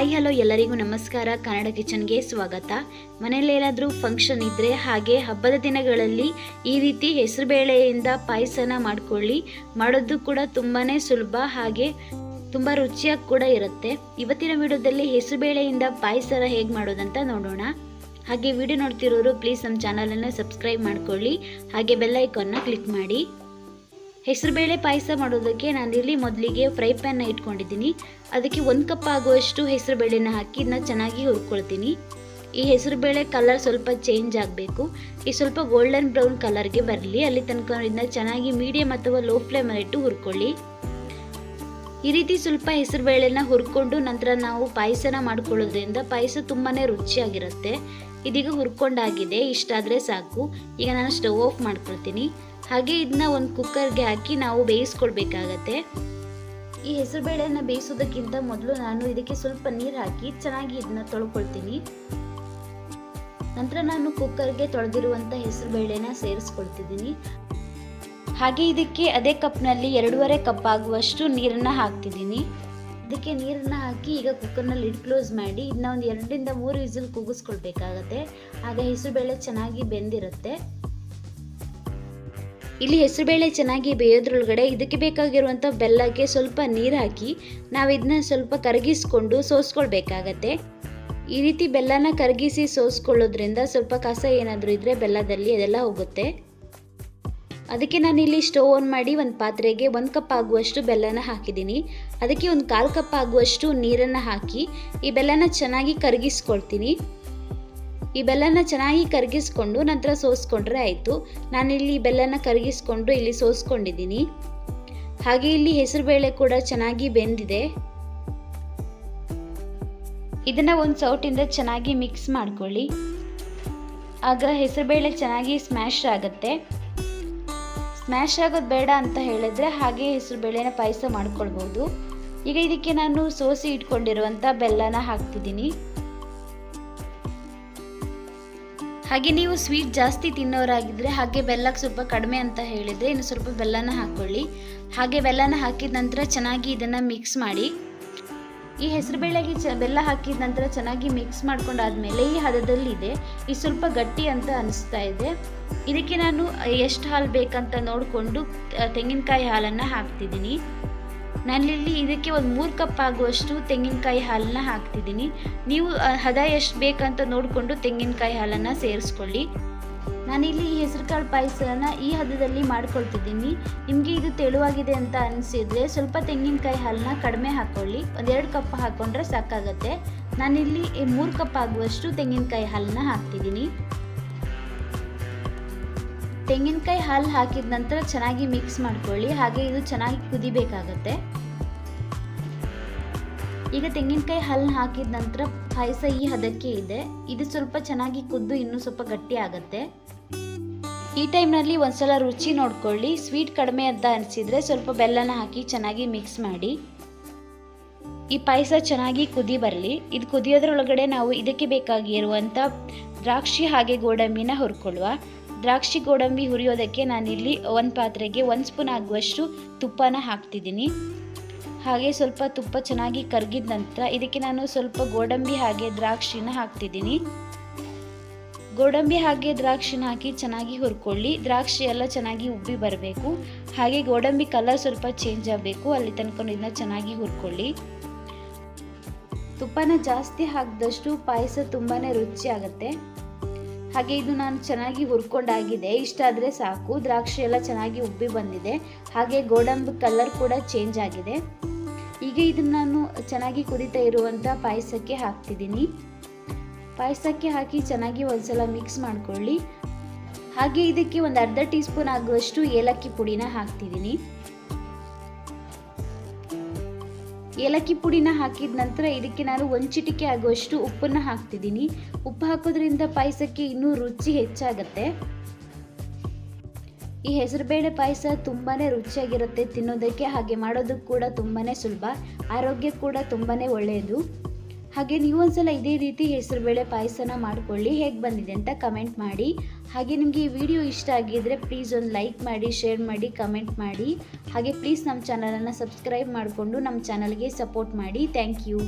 Hi hello ಎಲ್ಲರಿಗೂ ನಮಸ್ಕಾರ. ಕನ್ನಡ ಕಿಚನ್ಗೆ ಸ್ವಾಗತ. ಮನೆಯಲ್ಲಿ ಏನಾದರೂ ಫಂಕ್ಷನ್ ಇದ್ದರೆ ಹಾಗೆ ಹಬ್ಬದ ದಿನಗಳಲ್ಲಿ ಈ ರೀತಿ ಹೆಸರುಬೇಳೆಯಿಂದ ಪಾಯಸನ ಮಾಡ್ಕೊಳ್ಳಿ. ಮಾಡೋದು ಕೂಡ ತುಂಬಾ ಸುಲಭ, ಹಾಗೆ ತುಂಬ ರುಚಿಯಾಗಿ ಕೂಡ ಇರುತ್ತೆ. ಇವತ್ತಿನ ವಿಡಿಯೋದಲ್ಲಿ ಹೆಸರುಬೇಳೆಯಿಂದ ಪಾಯಸನ ಹೇಗೆ ಮಾಡೋದಂತ ನೋಡೋಣ. ಹಾಗೆ ವಿಡಿಯೋ ನೋಡ್ತಿರೋರು ಪ್ಲೀಸ್ ನಮ್ಮ ಚಾನಲನ್ನು ಸಬ್ಸ್ಕ್ರೈಬ್ ಮಾಡ್ಕೊಳ್ಳಿ. ಹಾಗೆ ಬೆಲ್ಲೈಕನ್ನ ಕ್ಲಿಕ್ ಮಾಡಿ. ಹೆಸರುಬೇಳೆ ಪಾಯಸ ಮಾಡೋದಕ್ಕೆ ನಾನಿಲ್ಲಿ ಮೊದಲಿಗೆ ಫ್ರೈ ಪ್ಯಾನ್ನ ಇಟ್ಕೊಂಡಿದ್ದೀನಿ. ಅದಕ್ಕೆ ಒಂದು ಕಪ್ ಆಗುವಷ್ಟು ಹೆಸರುಬೇಳೆನ ಹಾಕಿ ಇದನ್ನ ಚೆನ್ನಾಗಿ ಹುರ್ಕೊಳ್ತೀನಿ. ಈ ಹೆಸರುಬೇಳೆ ಕಲರ್ ಸ್ವಲ್ಪ ಚೇಂಜ್ ಆಗಬೇಕು. ಈ ಸ್ವಲ್ಪ ಗೋಲ್ಡನ್ ಬ್ರೌನ್ ಕಲರ್ಗೆ ಬರಲಿ. ಅಲ್ಲಿ ತನಕ ಇದನ್ನ ಚೆನ್ನಾಗಿ ಮೀಡಿಯಮ್ ಅಥವಾ ಲೋ ಫ್ಲೇಮಲ್ಲಿ ಇಟ್ಟು ಹುರ್ಕೊಳ್ಳಿ. ಈ ರೀತಿ ಸ್ವಲ್ಪ ಹೆಸರುಬೇಳೆನ ಹುರ್ಕೊಂಡು ನಂತರ ನಾವು ಪಾಯಸನ ಮಾಡ್ಕೊಳ್ಳೋದ್ರಿಂದ ಪಾಯಸ ತುಂಬಾ ರುಚಿಯಾಗಿರುತ್ತೆ. ಇದೀಗ ಹುರ್ಕೊಂಡಾಗಿದೆ ಇಷ್ಟಾದರೆ ಸಾಕು. ಈಗ ನಾನು ಸ್ಟವ್ ಆಫ್ ಮಾಡ್ಕೊಳ್ತೀನಿ. ಹಾಗೆ ಇದನ್ನ ಒಂದು ಕುಕ್ಕರ್ಗೆ ಹಾಕಿ ನಾವು ಬೇಯಿಸ್ಕೊಳ್ಬೇಕಾಗತ್ತೆ. ಈ ಹೆಸರುಬೇಳೆನ ಬೇಯಿಸೋದಕ್ಕಿಂತ ಮೊದಲು ನಾನು ಇದಕ್ಕೆ ಸ್ವಲ್ಪ ನೀರು ಹಾಕಿ ಚೆನ್ನಾಗಿ ಇದನ್ನ ತೊಳ್ಕೊಳ್ತೀನಿ. ನಂತರ ನಾನು ಕುಕ್ಕರ್ಗೆ ತೊಳೆದಿರುವಂಥ ಹೆಸರುಬೇಳೆನ ಸೇರಿಸ್ಕೊಳ್ತಿದ್ದೀನಿ. ಹಾಗೆ ಇದಕ್ಕೆ ಅದೇ ಕಪ್ನಲ್ಲಿ ಎರಡೂವರೆ ಕಪ್ ಆಗುವಷ್ಟು ನೀರನ್ನು ಹಾಕ್ತಿದ್ದೀನಿ. ಇದಕ್ಕೆ ನೀರನ್ನು ಹಾಕಿ ಈಗ ಕುಕ್ಕರ್ನಲ್ಲಿ ಲಿಡ್ ಕ್ಲೋಸ್ ಮಾಡಿ ಇದನ್ನ ಒಂದು ಎರಡರಿಂದ ಮೂರು ವಿಸಿಲ್ ಕೂಗಿಸ್ಕೊಳ್ಬೇಕಾಗತ್ತೆ. ಆಗ ಹೆಸರುಬೇಳೆ ಚೆನ್ನಾಗಿ ಬೆಂದಿರುತ್ತೆ. ಇಲ್ಲಿ ಹೆಸರುಬೇಳೆ ಚೆನ್ನಾಗಿ ಬೇಯೋದ್ರೊಳಗಡೆ ಇದಕ್ಕೆ ಬೇಕಾಗಿರುವಂಥ ಬೆಲ್ಲಕ್ಕೆ ಸ್ವಲ್ಪ ನೀರು ಹಾಕಿ, ನಾವು ಇದನ್ನ ಸ್ವಲ್ಪ ಕರಗಿಸ್ಕೊಂಡು ಸೋಸ್ಕೊಳ್ಬೇಕಾಗತ್ತೆ. ಈ ರೀತಿ ಬೆಲ್ಲನ ಕರಗಿಸಿ ಸೋಸ್ಕೊಳ್ಳೋದ್ರಿಂದ ಸ್ವಲ್ಪ ಕಸ ಏನಾದರೂ ಇದ್ದರೆ ಬೆಲ್ಲದಲ್ಲಿ ಅದೆಲ್ಲ ಹೋಗುತ್ತೆ. ಅದಕ್ಕೆ ನಾನಿಲ್ಲಿ ಸ್ಟೋವ್ ಆನ್ ಮಾಡಿ ಒಂದು ಪಾತ್ರೆಗೆ ಒಂದು ಕಪ್ ಆಗುವಷ್ಟು ಬೆಲ್ಲನ ಹಾಕಿದ್ದೀನಿ. ಅದಕ್ಕೆ ಒಂದು ಕಾಲು ಕಪ್ ಆಗುವಷ್ಟು ನೀರನ್ನು ಹಾಕಿ ಈ ಬೆಲ್ಲನ ಚೆನ್ನಾಗಿ ಕರಗಿಸ್ಕೊಳ್ತೀನಿ. ಈ ಬೆಲ್ಲನ ಚೆನ್ನಾಗಿ ಕರಗಿಸ್ಕೊಂಡು ನಂತರ ಸೋಸ್ಕೊಂಡ್ರೆ ಆಯಿತು. ನಾನಿಲ್ಲಿ ಬೆಲ್ಲನ ಕರಗಿಸ್ಕೊಂಡು ಇಲ್ಲಿ ಸೋಸ್ಕೊಂಡಿದ್ದೀನಿ. ಹಾಗೆ ಇಲ್ಲಿ ಹೆಸರುಬೇಳೆ ಕೂಡ ಚೆನ್ನಾಗಿ ಬೆಂದಿದೆ. ಇದನ್ನು ಒಂದು ಸೌಟಿಂದ ಚೆನ್ನಾಗಿ ಮಿಕ್ಸ್ ಮಾಡ್ಕೊಳ್ಳಿ. ಆಗ ಹೆಸರುಬೇಳೆ ಚೆನ್ನಾಗಿ ಸ್ಮ್ಯಾಶ್ ಆಗುತ್ತೆ. ಸ್ಮ್ಯಾಶ್ ಆಗೋದು ಬೇಡ ಅಂತ ಹೇಳಿದ್ರೆ ಹಾಗೆ ಹೆಸರುಬೇಳೆನ ಪಾಯಸ ಮಾಡ್ಕೊಳ್ಬೋದು. ಈಗ ಇದಕ್ಕೆ ನಾನು ಸೋಸಿ ಇಟ್ಕೊಂಡಿರುವಂಥ ಬೆಲ್ಲನ ಹಾಕ್ತಿದ್ದೀನಿ. ಹಾಗೆ ನೀವು ಸ್ವೀಟ್ ಜಾಸ್ತಿ ತಿನ್ನೋರಾಗಿದ್ದರೆ ಹಾಗೆ ಬೆಲ್ಲಕ್ಕೆ ಸ್ವಲ್ಪ ಕಡಿಮೆ ಅಂತ ಹೇಳಿದರೆ ಇನ್ನು ಸ್ವಲ್ಪ ಬೆಲ್ಲನ ಹಾಕ್ಕೊಳ್ಳಿ ಹಾಗೆ ಬೆಲ್ಲನ ಹಾಕಿದ ನಂತರ ಚೆನ್ನಾಗಿ ಇದನ್ನು ಮಿಕ್ಸ್ ಮಾಡಿ. ಈ ಹೆಸರುಬೇಳೆಗೆ ಚ ಬೆಲ್ಲ ಹಾಕಿದ ನಂತರ ಚೆನ್ನಾಗಿ ಮಿಕ್ಸ್ ಮಾಡ್ಕೊಂಡಾದಮೇಲೆ ಈ ಹದದಲ್ಲಿದೆ. ಈ ಸ್ವಲ್ಪ ಗಟ್ಟಿ ಅಂತ ಅನಿಸ್ತಾ ಇದೆ. ಇದಕ್ಕೆ ನಾನು ಎಷ್ಟು ಹಾಲು ಬೇಕಂತ ನೋಡಿಕೊಂಡು ತೆಂಗಿನಕಾಯಿ ಹಾಲನ್ನು ಹಾಕ್ತಿದ್ದೀನಿ. ನಾನಿಲ್ಲಿ ಇದಕ್ಕೆ ಒಂದು ಮೂರು ಕಪ್ ಆಗುವಷ್ಟು ತೆಂಗಿನಕಾಯಿ ಹಾಲನ್ನ ಹಾಕ್ತಿದ್ದೀನಿ. ನೀವು ಹದ ಎಷ್ಟು ಬೇಕಂತ ನೋಡಿಕೊಂಡು ತೆಂಗಿನಕಾಯಿ ಹಾಲನ್ನು ಸೇರಿಸ್ಕೊಳ್ಳಿ. ನಾನಿಲ್ಲಿ ಈ ಹೆಸರುಕಾಳು ಪಾಯಸನ ಈ ಹದದಲ್ಲಿ ಮಾಡ್ಕೊಳ್ತಿದ್ದೀನಿ. ನಿಮಗೆ ಇದು ತೆಳುವಾಗಿದೆ ಅಂತ ಅನಿಸಿದರೆ ಸ್ವಲ್ಪ ತೆಂಗಿನಕಾಯಿ ಹಾಲನ್ನ ಕಡಿಮೆ ಹಾಕ್ಕೊಳ್ಳಿ ಒಂದೆರಡು ಕಪ್ ಹಾಕ್ಕೊಂಡ್ರೆ ಸಾಕಾಗತ್ತೆ. ನಾನಿಲ್ಲಿ ಮೂರು ಕಪ್ ಆಗುವಷ್ಟು ತೆಂಗಿನಕಾಯಿ ಹಾಲನ್ನ ಹಾಕ್ತಿದ್ದೀನಿ. ತೆಂಗಿನಕಾಯಿ ಹಾಲು ಹಾಕಿದ ನಂತರ ಚೆನ್ನಾಗಿ ಮಿಕ್ಸ್ ಮಾಡ್ಕೊಳ್ಳಿ. ಹಾಗೆ ಇದು ಚೆನ್ನಾಗಿ ಕುದಿಬೇಕಾಗತ್ತೆ. ಈಗ ತೆಂಗಿನಕಾಯಿ ಹಲ್ಲು ಹಾಕಿದ ನಂತರ ಪಾಯಸ ಈ ಹದಕ್ಕೆ ಇದೆ. ಇದು ಸ್ವಲ್ಪ ಚೆನ್ನಾಗಿ ಕುದ್ದು ಇನ್ನೂ ಸ್ವಲ್ಪ ಗಟ್ಟಿ ಆಗುತ್ತೆ. ಈ ಟೈಮ್ನಲ್ಲಿ ಒಂದ್ಸಲ ರುಚಿ ನೋಡ್ಕೊಳ್ಳಿ. ಸ್ವೀಟ್ ಕಡಿಮೆ ಅಂತ ಅನಿಸಿದರೆ ಸ್ವಲ್ಪ ಬೆಲ್ಲನ ಹಾಕಿ ಚೆನ್ನಾಗಿ ಮಿಕ್ಸ್ ಮಾಡಿ. ಈ ಪಾಯಸ ಚೆನ್ನಾಗಿ ಕುದಿ ಬರಲಿ. ಇದು ಕುದಿಯೋದ್ರೊಳಗಡೆ ನಾವು ಇದಕ್ಕೆ ಬೇಕಾಗಿರುವಂಥ ದ್ರಾಕ್ಷಿ ಹಾಗೆ ಗೋಡಂಬಿನ ಹುರ್ಕೊಳ್ಳುವ. ದ್ರಾಕ್ಷಿ ಗೋಡಂಬಿ ಹುರಿಯೋದಕ್ಕೆ ನಾನಿಲ್ಲಿ ಒಂದು ಪಾತ್ರೆಗೆ ಒಂದು ಸ್ಪೂನ್ ಆಗುವಷ್ಟು ತುಪ್ಪನ ಹಾಕ್ತಿದ್ದೀನಿ. ಹಾಗೆ ಸ್ವಲ್ಪ ತುಪ್ಪ ಚೆನ್ನಾಗಿ ಕರಗಿದ ನಂತರ ಇದಕ್ಕೆ ನಾನು ಸ್ವಲ್ಪ ಗೋಡಂಬಿ ಹಾಗೆ ದ್ರಾಕ್ಷಿನ ಹಾಕ್ತಿದ್ದೀನಿ. ಗೋಡಂಬಿ ಹಾಗೆ ದ್ರಾಕ್ಷಿನ ಹಾಕಿ ಚೆನ್ನಾಗಿ ಹುರ್ಕೊಳ್ಳಿ. ದ್ರಾಕ್ಷಿ ಎಲ್ಲ ಚೆನ್ನಾಗಿ ಉಬ್ಬಿ ಬರಬೇಕು. ಹಾಗೆ ಗೋಡಂಬಿ ಕಲರ್ ಸ್ವಲ್ಪ ಚೇಂಜ್ ಆಗಬೇಕು. ಅಲ್ಲಿ ತನಕ ಇದನ್ನ ಚೆನ್ನಾಗಿ ಹುರ್ಕೊಳ್ಳಿ. ತುಪ್ಪನ ಜಾಸ್ತಿ ಹಾಕಿದಷ್ಟು ಪಾಯಸ ತುಂಬಾ ರುಚಿ ಆಗುತ್ತೆ. ಹಾಗೆ ಇದು ನಾನು ಚೆನ್ನಾಗಿ ಹುರ್ಕೊಂಡಾಗಿದೆ. ಇಷ್ಟಾದರೆ ಸಾಕು. ದ್ರಾಕ್ಷಿ ಎಲ್ಲ ಚೆನ್ನಾಗಿ ಉಬ್ಬಿ ಬಂದಿದೆ. ಹಾಗೆ ಗೋಡಂಬಿ ಕಲರ್ ಕೂಡ ಚೇಂಜ್ ಆಗಿದೆ. ಈಗ ಇದನ್ನು ನಾನು ಚೆನ್ನಾಗಿ ಕುದಿತಾ ಇರುವಂಥ ಪಾಯಸಕ್ಕೆ ಹಾಕ್ತಿದ್ದೀನಿ. ಪಾಯಸಕ್ಕೆ ಹಾಕಿ ಚೆನ್ನಾಗಿ ಒಂದ್ಸಲ ಮಿಕ್ಸ್ ಮಾಡಿಕೊಳ್ಳಿ. ಹಾಗೆ ಇದಕ್ಕೆ ಒಂದು ಅರ್ಧ ಟೀ ಸ್ಪೂನ್ ಆಗುವಷ್ಟು ಏಲಕ್ಕಿ ಪುಡಿನ ಹಾಕ್ತಿದ್ದೀನಿ. ಏಲಕ್ಕಿ ಪುಡಿನ ಹಾಕಿದ ನಂತರ ಇದಕ್ಕೆ ನಾನು ಒಂದು ಚಿಟಿಕೆ ಆಗುವಷ್ಟು ಉಪ್ಪನ್ನು ಹಾಕ್ತಿದ್ದೀನಿ. ಉಪ್ಪು ಹಾಕೋದ್ರಿಂದ ಪಾಯಸಕ್ಕೆ ಇನ್ನೂ ರುಚಿ ಹೆಚ್ಚಾಗತ್ತೆ. ಈ ಹೆಸರುಬೇಳೆ ಪಾಯಸ ತುಂಬಾ ರುಚಿಯಾಗಿರುತ್ತೆ, ತಿನ್ನೋದಕ್ಕೆ ಹಾಗೆ ಮಾಡೋದಕ್ಕೆ ಕೂಡ ತುಂಬಾ ಸುಲಭ, ಆರೋಗ್ಯ ಕೂಡ ತುಂಬಾ ಒಳ್ಳೆಯದು. ಹಾಗೆ ನೀವು ಒಂದ್ಸಲ ಇದೇ ರೀತಿ ಹೆಸರುಬೇಳೆ ಪಾಯಸನ ಮಾಡ್ಕೊಳ್ಳಿ, ಹೇಗೆ ಬಂದಿದೆ ಅಂತ ಕಮೆಂಟ್ ಮಾಡಿ. ಹಾಗೆ ನಿಮಗೆ ಈ ವಿಡಿಯೋ ಇಷ್ಟ ಆಗಿದ್ದರೆ ಪ್ಲೀಸ್ ಒಂದು ಲೈಕ್ ಮಾಡಿ, ಶೇರ್ ಮಾಡಿ, ಕಮೆಂಟ್ ಮಾಡಿ. ಹಾಗೆ ಪ್ಲೀಸ್ ನಮ್ಮ ಚಾನಲನ್ನು ಸಬ್ಸ್ಕ್ರೈಬ್ ಮಾಡಿಕೊಂಡು ನಮ್ಮ ಚಾನಲ್ಗೆ ಸಪೋರ್ಟ್ ಮಾಡಿ. Thank you.